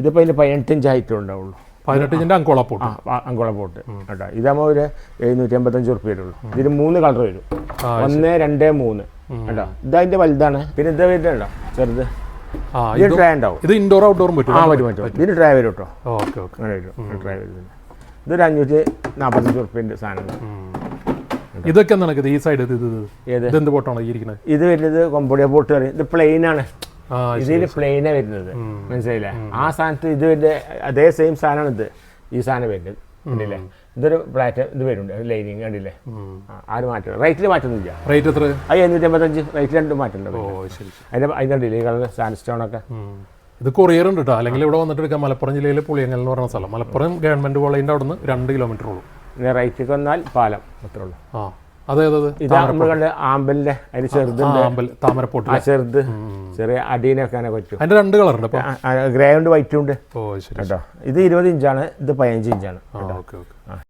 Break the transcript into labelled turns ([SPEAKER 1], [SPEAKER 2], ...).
[SPEAKER 1] ഇതിപ്പോൾ അതിന് പതിനെട്ടിഞ്ച് ഹൈറ്റ് ഉണ്ടാവുള്ളൂ.
[SPEAKER 2] പതിനെട്ടിഞ്ചിന്റെ അങ്കോള പോട്ട്.
[SPEAKER 1] അങ്കോള പോട്ട്. കേട്ടോ. ഇതാകുമ്പോൾ ഒരു എഴുന്നൂറ്റി അമ്പത്തഞ്ച് ഉറുപ്പ് വരുള്ളൂ ഇതിന് മൂന്ന് കളർ വരും. ഒന്ന് രണ്ട് മൂന്ന്. കേട്ടോ. ഇതതിന്റെ വലുതാണ്. പിന്നെ ഇത് വരുന്നുണ്ടോ ചെറുത്. ഇത് ട്രൈ ഉണ്ടാവും.
[SPEAKER 2] ഇത് ഇൻഡോർ ഔട്ട്ഡോറും പറ്റും.
[SPEAKER 1] ആ പറ്റും പറ്റും. ഇതിന് ട്രേ വരും കേട്ടോ
[SPEAKER 2] ഓക്കെ ഓക്കെ.
[SPEAKER 1] അങ്ങനെ വരും. ട്രേ വരും ഇതൊരു അഞ്ഞൂറ്റി നാൽപ്പത്തഞ്ച് റുപ്യന്റെ സാധനം
[SPEAKER 2] ഇതൊക്കെ എന്താണ് ഈ സൈഡ് ഇത് ഇത്.
[SPEAKER 1] ഏത്?
[SPEAKER 2] എന്ത് പോട്ടാണ് ഇരിക്കുന്നത്?
[SPEAKER 1] ഇത് വരുന്നത് കൊമ്പൊടിയ പോട്ട് പറയും. ഇത് പ്ലെയിൻ ആണ്. ഇതിൽ പ്ലെയിനാണ് വരുന്നത്. മനസ്സിലായില്ലേ? ആ സ്ഥാനത്ത് ഇത് അതേ സെയിം സാധനമാണ് ഇത് ഈ സാധനം വരുന്നത്. കണ്ടില്ലേ? ഇതൊരു പ്ലാറ്റ് ഇത് വരുന്നുണ്ട്. ലൈനിങ് കണ്ടില്ലേ? ആര് മാറ്റം റേറ്റിൽ മാറ്റൊന്നുമില്ല.
[SPEAKER 2] റേറ്റ് എത്ര?
[SPEAKER 1] അത് എണ്ണൂറ്റി അമ്പത്തഞ്ച് റേറ്റിൽ രണ്ടും മാറ്റുന്നുണ്ട്. അതിന്റെ അതിന്റെ കണ്ടില്ലേ ഈ കളർ സാൻഡ് സ്റ്റോൺ ഒക്കെ
[SPEAKER 2] ഇത് കൊറിയർ ഉണ്ട് കേട്ടോ അല്ലെങ്കിൽ ഇവിടെ വന്നിട്ട് എടുക്കാം. മലപ്പുറം ജില്ലയിലെ പുളിയങ്ങൽ എന്ന് പറയുന്ന സ്ഥലം. മലപ്പുറം ഗവൺമെന്റ് കോളേജിന്റെ അവിടെ നിന്ന് രണ്ട് കിലോമീറ്റർ ഉള്ളൂ.
[SPEAKER 1] പിന്നെ റേറ്റ് വന്നാൽ പാലം. അത്രേ ഉള്ളൂ.
[SPEAKER 2] ആ. അതേതത്
[SPEAKER 1] ഇത് നമ്മൾ കണ്ട ആമ്പലിന്റെ അതിന് ചെറുത്
[SPEAKER 2] താമരപ്പോട്ട്
[SPEAKER 1] ആ ചെറുത്. ചെറിയ അടീനൊക്കെ അങ്ങനെ പറ്റും
[SPEAKER 2] അതിന്റെ രണ്ട് കളർ ഉണ്ട്
[SPEAKER 1] ഗ്രേ ഉണ്ട് വൈറ്റും ഉണ്ട്. കേട്ടോ. ഇത് ഇരുപത് ഇഞ്ചാണ് ഇത് പതിനഞ്ച് ഇഞ്ചാണ്
[SPEAKER 2] ഓക്കെ ഓക്കെ.